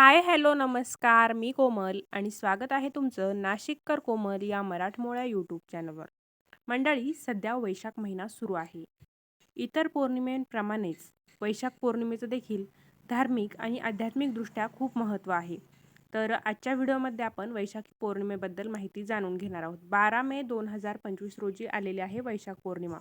हाय, hello, नमस्कार. मी कोमल आणि स्वागत आहे तुमचं नाशिककर कोमल या मराठमोळ्या यूट्यूब चॅनलवर. मंडळी, सध्या वैशाख महिना सुरू आहे. इतर पौर्णिमेप्रमाणेच वैशाख पौर्णिमेचं देखील धार्मिक आणि आध्यात्मिकदृष्ट्या खूप महत्त्व आहे. तर आजच्या व्हिडिओमध्ये आपण वैशाखी पौर्णिमेबद्दल माहिती जाणून घेणार आहोत. बारा मे दोन हजार पंचवीस रोजी आलेली आहे वैशाख पौर्णिमा.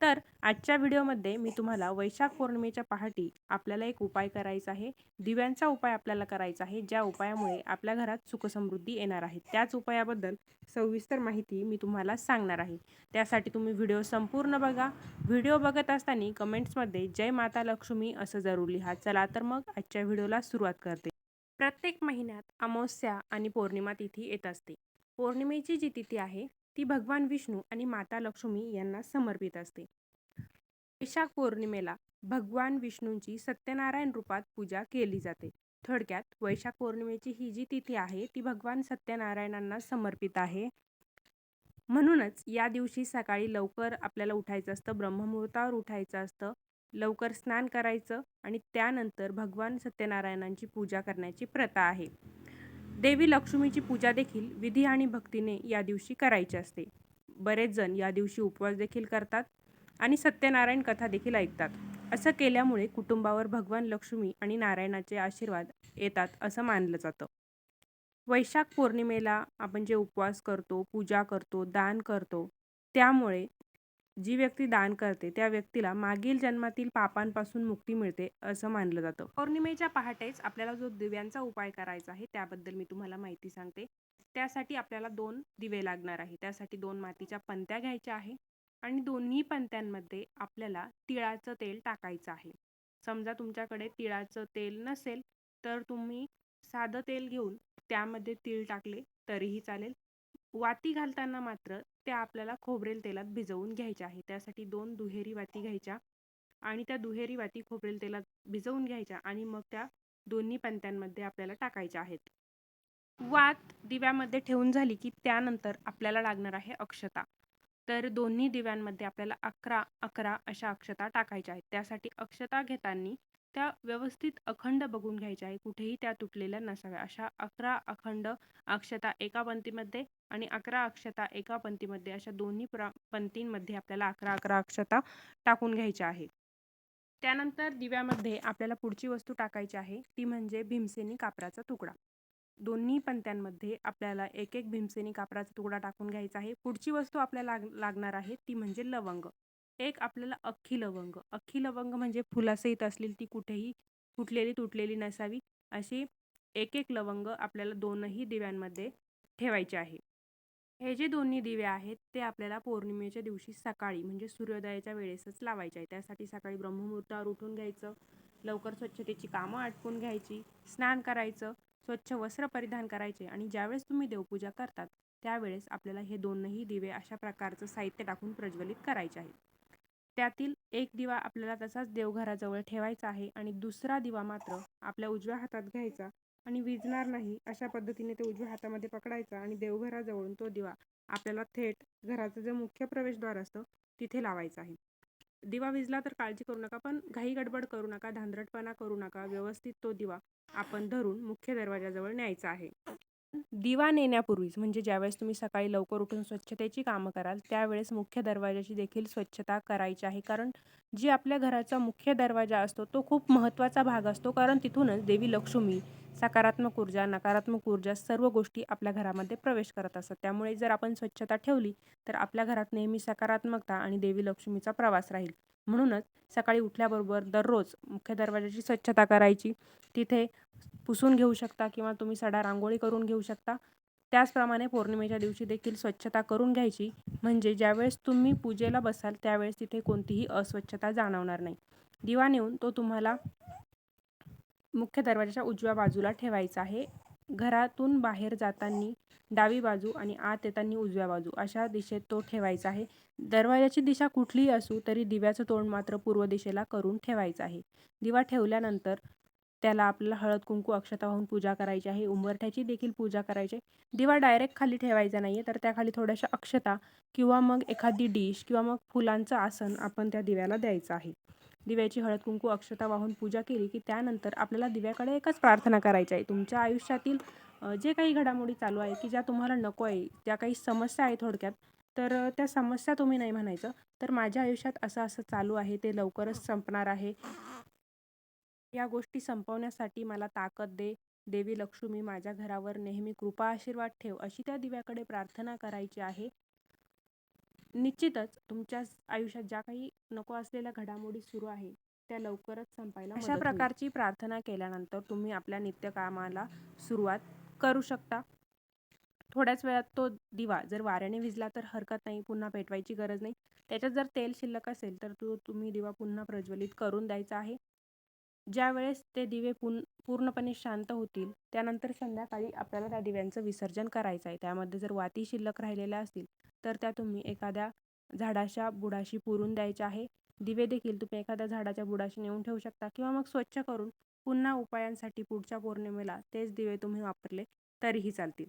तर आजच्या व्हिडिओमध्ये मी तुम्हाला वैशाख पौर्णिमेच्या पहाटी आपल्याला एक उपाय करायचा आहे. दिव्यांचा उपाय आपल्याला करायचा आहे, ज्या उपायामुळे आपल्या घरात सुखसमृद्धी येणार आहे. त्याच उपायाबद्दल सविस्तर माहिती मी तुम्हाला सांगणार आहे. त्यासाठी तुम्ही व्हिडिओ संपूर्ण बघा. व्हिडिओ बघत असताना कमेंट्समध्ये जय माता लक्ष्मी असं जरूर लिहा. चला तर मग आजच्या व्हिडिओला सुरुवात करते. प्रत्येक महिन्यात अमावस्या आणि पौर्णिमा तिथी येत असते. पौर्णिमेची जी तिथी आहे ती भगवान विष्णू आणि माता लक्ष्मी यांना समर्पित असते. वैशाख पौर्णिमेला भगवान विष्णूंची सत्यनारायण रूपात पूजा केली जाते. थोडक्यात वैशाख पौर्णिमेची ही जी तिथी आहे ती भगवान सत्यनारायणांना समर्पित आहे. म्हणूनच या दिवशी सकाळी लवकर आपल्याला उठायचं असतं, ब्रह्ममुहूर्तावर उठायचं असतं, लवकर स्नान करायचं आणि त्यानंतर भगवान सत्यनारायणांची पूजा करण्याची प्रथा आहे. देवी लक्ष्मीची पूजा देखील विधी आणि भक्तीने या दिवशी करायची असते. बरेच जण या दिवशी उपवास देखील करतात आणि सत्यनारायण कथा देखील ऐकतात. असं केल्यामुळे कुटुंबावर भगवान लक्ष्मी आणि नारायणाचे आशीर्वाद येतात असं मानलं जातं. वैशाख पौर्णिमेला आपण जे उपवास करतो, पूजा करतो, दान करतो, त्यामुळे जी व्यक्ती दान करते त्या व्यक्तीला मागील जन्मातील पापांपासून मुक्ती मिळते असं मानलं जातं. पौर्णिमेच्या पहाटेच आपल्याला जो दिव्यांचा उपाय करायचा आहे त्याबद्दल मी तुम्हाला माहिती सांगते. त्यासाठी आपल्याला दोन दिवे लागणार आहे. त्यासाठी दोन मातीच्या पंत्या घ्यायच्या आहे आणि दोन्ही पंत्यांमध्ये आपल्याला तिळाचं तेल टाकायचं आहे. समजा तुमच्याकडे तिळाचं तेल नसेल तर तुम्ही साधं तेल घेऊन त्यामध्ये तीळ टाकले तरीही चालेल. वाती घालताना मात्र त्या आपल्याला खोबरेल तेलात भिजवून घ्यायच्या आहे. त्यासाठी दोन दुहेरी वाती घ्यायच्या आणि त्या दुहेरी वाती खोबरेल तेलात भिजवून घ्यायच्या आणि मग त्या दोन्ही पंत्यांमध्ये आपल्याला टाकायच्या आहेत. वात दिव्यामध्ये ठेवून झाली की त्यानंतर आपल्याला लागणार आहे अक्षता. तर दोन्ही दिव्यांमध्ये आपल्याला अकरा अकरा अशा अक्षता टाकायच्या आहेत. त्यासाठी अक्षता घेताना त्या व्यवस्थित अखंड बघून घ्यायच्या आहे. कुठेही त्या तुटलेल्या नसाव्या. अशा अकरा अखंड अक्षता एका पंक्तीमध्ये आणि अकरा अक्षता एका पंक्तीमध्ये अशा दोन्ही प्र पंक्तींमध्ये आपल्याला अकरा अकरा अक्षता टाकून घ्यायच्या आहे. त्यानंतर दिव्यामध्ये आपल्याला पुढची वस्तू टाकायची आहे ती म्हणजे भीमसेनी कापराचा तुकडा. दोन्ही पंत्यांमध्ये आपल्याला एक एक भीमसेनी कापराचा तुकडा टाकून घ्यायचा आहे. पुढची वस्तू आपल्याला लाग लागणार आहे ती म्हणजे लवंग. एक आपल्याला अख्खी लवंग. अख्खी लवंग म्हणजे फुलासहित असलेली ती कुठेही फुटलेली तुटलेली नसावी अशी एक एक लवंग आपल्याला दोनही दिव्यांमध्ये ठेवायचे आहे. हे जे दोन्ही दिवे आहेत ते आपल्याला पौर्णिमेच्या दिवशी सकाळी म्हणजे सूर्योदयाच्या वेळेसच लावायचे आहे. त्यासाठी सकाळी ब्रह्ममुहूर्तावर उठून घ्यायचं, लवकर स्वच्छतेची कामं आटपून घ्यायची, स्नान करायचं, स्वच्छ वस्त्र परिधान करायचे आणि ज्यावेळेस तुम्ही देवपूजा करतात त्यावेळेस आपल्याला हे दोनही दिवे अशा प्रकारचं साहित्य टाकून प्रज्वलित करायचे आहेत. त्यातील एक दिवा आपल्याला तसाच देवघराजवळ ठेवायचा आहे आणि दुसरा दिवा मात्र आपल्या उजव्या हातात घ्यायचा आणि विजणार नाही अशा पद्धतीने ते उजव्या हातामध्ये पकडायचा आणि देवघराजवळून तो दिवा आपल्याला थेट घराचं जे मुख्य प्रवेशद्वार असतं तिथे लावायचा आहे. दिवा विजला तर काळजी करू नका, पण घाई गडबड करू नका, धांदरटपणा करू नका. व्यवस्थित तो दिवा आपण धरून मुख्य दरवाजाजवळ न्यायचा आहे. दिवा नेण्यापूर्वीच म्हणजे ज्यावेळेस तुम्ही सकाळी लवकर उठून स्वच्छतेची कामं कराल त्यावेळेस मुख्य दरवाजाची देखील स्वच्छता करायची आहे. कारण जी आपल्या घराचा मुख्य दरवाजा असतो तो खूप महत्त्वाचा भाग असतो. कारण तिथूनच देवी लक्ष्मी, सकारात्मक ऊर्जा, नकारात्मक ऊर्जा सर्व गोष्टी आपल्या घरामध्ये प्रवेश करत असतात. त्यामुळे जर आपण स्वच्छता ठेवली तर आपल्या घरात नेहमी सकारात्मकता आणि देवी लक्ष्मीचा प्रवास राहील. म्हणूनच सकाळी उठल्याबरोबर दररोज मुख्य दरवाजाची स्वच्छता करायची. तिथे पुसून घेऊ शकता किंवा तुम्ही सडा रांगोळी करून घेऊ शकता. त्याचप्रमाणे पौर्णिमेच्या दिवशी देखील स्वच्छता करून घ्यायची. म्हणजे ज्यावेळेस तुम्ही पूजेला बसाल त्यावेळेस तिथे कोणतीही अस्वच्छता जाणवणार नाही. दिवा नेऊन तो तुम्हाला मुख्य दरवाजाच्या उजव्या बाजूला ठेवायचा आहे. घरातून बाहेर जाताना डावी बाजू आणि आत येताना उजव्या बाजू अशा दिशेत तो ठेवायचा आहे. दरवाजाची दिशा कुठलीही असू तरी दिव्याचं तोंड मात्र पूर्व दिशेला करून ठेवायचं आहे. दिवा ठेवल्यानंतर त्याला आपल्याला हळद कुंकू अक्षता वाहून पूजा करायची आहे. उंबरठ्याची देखील पूजा करायची आहे. दिवा डायरेक्ट खाली ठेवायचा नाही आहे तर त्याखाली थोड्याशा अक्षता किंवा मग एखादी डिश किंवा मग फुलांचं आसन आपण त्या दिव्याला द्यायचं आहे. दिव्याची हळद कुंकू अक्षता वाहून पूजा केली की त्यानंतर आपल्याला दिव्याकडे एकच प्रार्थना करायची आहे. तुमच्या आयुष्यातील जे काही घडामोडी चालू आहे की ज्या तुम्हाला नको आहे ज्या काही समस्या आहे थोडक्यात तर त्या समस्या तुम्ही नाही म्हणायचं. तर माझ्या आयुष्यात असं असं चालू आहे ते लवकरच संपणार आहे. या गोष्टी संपवण्यासाठी मला ताकद दे. देवी लक्ष्मी माझ्या घरावर नेहमी कृपा आशीर्वाद ठेव अशी त्या दिव्याकडे प्रार्थना करायची आहे. निश्चितच तुमच्या आयुष्यात ज्या काही नको असलेल्या घडामोडी सुरू आहे त्या लवकरच संपायला अशा प्रकारची प्रार्थना केल्यानंतर तुम्ही आपल्या नित्यकामाला सुरुवात करू शकता. थोड्याच वेळात तो दिवा जर वाऱ्याने विझला तर हरकत नाही पुन्हा पेटवायची गरज नाही. त्याच्यात जर तेल शिल्लक असेल तर तो तुम्ही दिवा पुन्हा प्रज्वलित करून द्यायचा आहे. ज्यावेळेस ते दिवे पूर्ण पूर्णपणे शांत होतील त्यानंतर संध्याकाळी आपल्याला त्या दिव्यांचं विसर्जन करायचं आहे. त्यामध्ये जर वाती शिल्लक राहिलेल्या असतील तर त्या तुम्ही एखाद्या झाडाच्या बुडाशी पुरून द्यायच्या आहे. दिवे देखील तुम्ही एखाद्या झाडाच्या बुडाशी नेऊन ठेवू शकता किंवा मग स्वच्छ करून पुन्हा उपायांसाठी पुढच्या पौर्णिमेला तेच दिवे तुम्ही वापरले तरीही चालतील.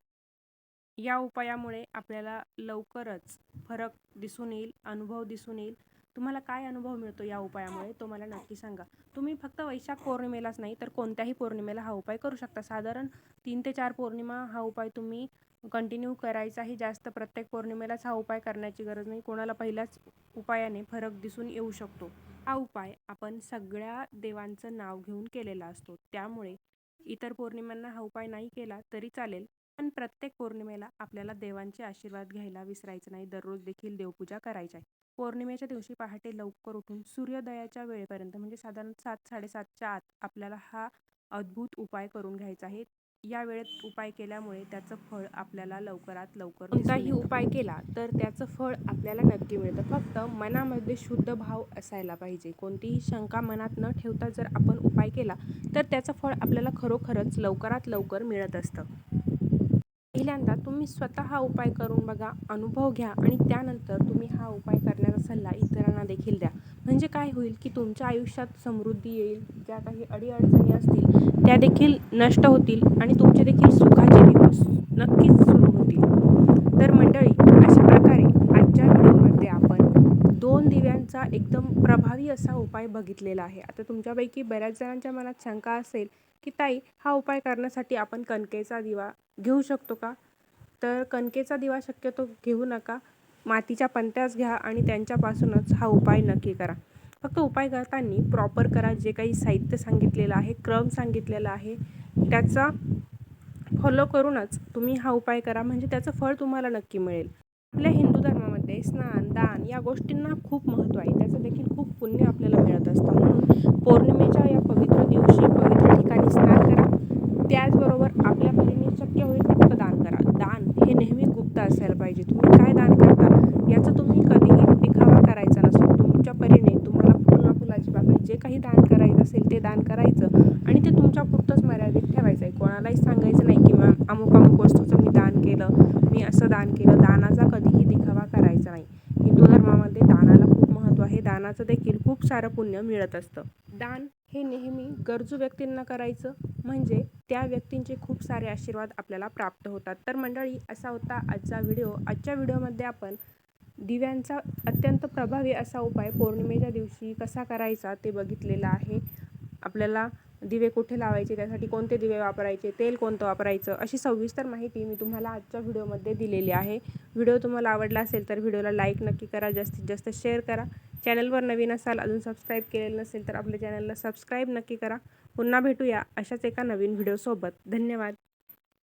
या उपायामुळे आपल्याला लवकरच फरक दिसून येईल अनुभव दिसून येईल. तुम्हाला काय अनुभव मिळतो या उपायामुळे? तो मला नक्की सांगा. तुम्ही फक्त वैशाख पौर्णिमेलाच नाही तर कोणत्याही पौर्णिमेला हा उपाय करू शकता. साधारण तीन ते चार पौर्णिमा हा उपाय तुम्ही कंटिन्यू करायचाही जास्त. प्रत्येक पौर्णिमेलाच हा उपाय करण्याची गरज नाही. कोणाला पहिल्याच उपायाने फरक दिसून येऊ शकतो. हा उपाय आपण सगळ्या देवांचं नाव घेऊन केलेला असतो. त्यामुळे इतर पौर्णिमांना हा उपाय नाही केला तरी चालेल. पण प्रत्येक पौर्णिमेला आपल्याला देवांचे आशीर्वाद घ्यायला विसरायचं नाही. दररोज देखील देवपूजा करायची आहे. पौर्णिमेच्या दिवशी पहाटे लवकर उठून सूर्योदयाच्या वेळेपर्यंत म्हणजे साधारण सात साडेसातच्या आत आपल्याला हा अद्भुत उपाय करून घ्यायचा आहे. या वेळेत उपाय केल्यामुळे त्याचं फळ आपल्याला लवकरात लवकर कोणताही उपाय केला तर त्याचं फळ आपल्याला नक्की मिळतं. फक्त मनामध्ये शुद्ध भाव असायला पाहिजे. कोणतीही शंका मनात न ठेवता जर आपण उपाय केला तर त्याचं फळ आपल्याला खरोखरच लवकरात लवकर मिळत असतं. पहिल्यांदा तुम्ही स्वतः हा उपाय करून बघा अनुभव घ्या आणि त्यानंतर तुम्ही हा उपाय करण्याचा सल्ला इतरांना देखील द्या. म्हणजे काय होईल की तुमच्या आयुष्यात समृद्धी येईल ज्या काही अडीअडचणी असतील त्या देखील नष्ट होतील आणि तुमचे देखील सुखाचे दिवस नक्कीच सुरू होतील. तर मंडळी अशा प्रकारे आजच्या व्हिडिओमध्ये आपण दोन दिव्यांचा एकदम प्रभावी असा उपाय बघितलेला आहे. आता तुमच्यापैकी बऱ्याच जणांच्या मनात शंका असेल की ताई हा उपाय करण्यासाठी आपण कणकेचा दिवा घेऊ शकतो का? तर कणकेचा दिवा शक्यतो घेऊ नका. मातीच्या पंत्याच घ्या आणि त्यांच्यापासूनच हा उपाय नक्की करा. फक्त उपाय करताना प्रॉपर करा. जे काही साहित्य सांगितलेलं आहे क्रम सांगितलेला आहे त्याचा फॉलो करूनच तुम्ही हा उपाय करा. म्हणजे त्याचं फळ तुम्हाला नक्की मिळेल. आपल्या हिंदू धर्मामध्ये स्नान दान या गोष्टींना खूप महत्त्व आहे. त्याचं देखील खूप पुण्य आपल्याला मिळत असतं. म्हणून पौर्णिमे या पवित्र दिवशी पवित्र ठिकाणी स्नान करा त्याचबरोबर आपल्या परीने शक्य होईल तितकं दान करा दान हे नेहमी गुप्त असायला पाहिजे तुम्ही काय दान करता याचा तुम्ही कधीही दिखावा करायचा नसतो तुमच्या परीने तुम्हाला फुल फुलाची बाबा जे काही दान करायचं असेल ते दान करायचं. आणि ते तुमच्या पुरतंच मर्यादित ठेवायचं आहे कोणालाही सांगायचं नाही की मॅम अमुक अमुक वस्तूचं मी दान केलं मी असं दान केलं दानाचा कधीही दिखावा करायचा नाही. हिंदू धर्मामध्ये दानाला खूप महत्त्व आहे. दानाचं देखील खूप सारं पुण्य मिळत असतं. दान हे नेहमी गरजू व्यक्तींना करायचं म्हणजे त्या व्यक्तींचे खूप सारे आशीर्वाद आपल्याला प्राप्त होतात. तर मंडळी असा होता आजचा व्हिडिओ. आजच्या व्हिडिओमध्ये आपण दिव्यांचा अत्यंत प्रभावी असा उपाय पौर्णिमेच्या दिवशी कसा करायचा ते बघितलेलं आहे. आपल्याला दिवे कुठे लावायचे त्यासाठी कोणते दिवे वापरायचे तेल कोणतं वापरायचं अशी सविस्तर माहिती मी तुम्हाला आजच्या व्हिडिओमध्ये दिलेली आहे. व्हिडिओ तुम्हाला आवडला असेल तर व्हिडिओला लाईक नक्की करा जास्तीत जास्त शेअर करा. चॅनलवर नवीन असाल अजून सबस्क्राईब केलेलं नसेल तर आपल्या चॅनलला सबस्क्राईब नक्की करा. पुन्हा भेटूया अशाच एका नवीन व्हिडिओसोबत. धन्यवाद.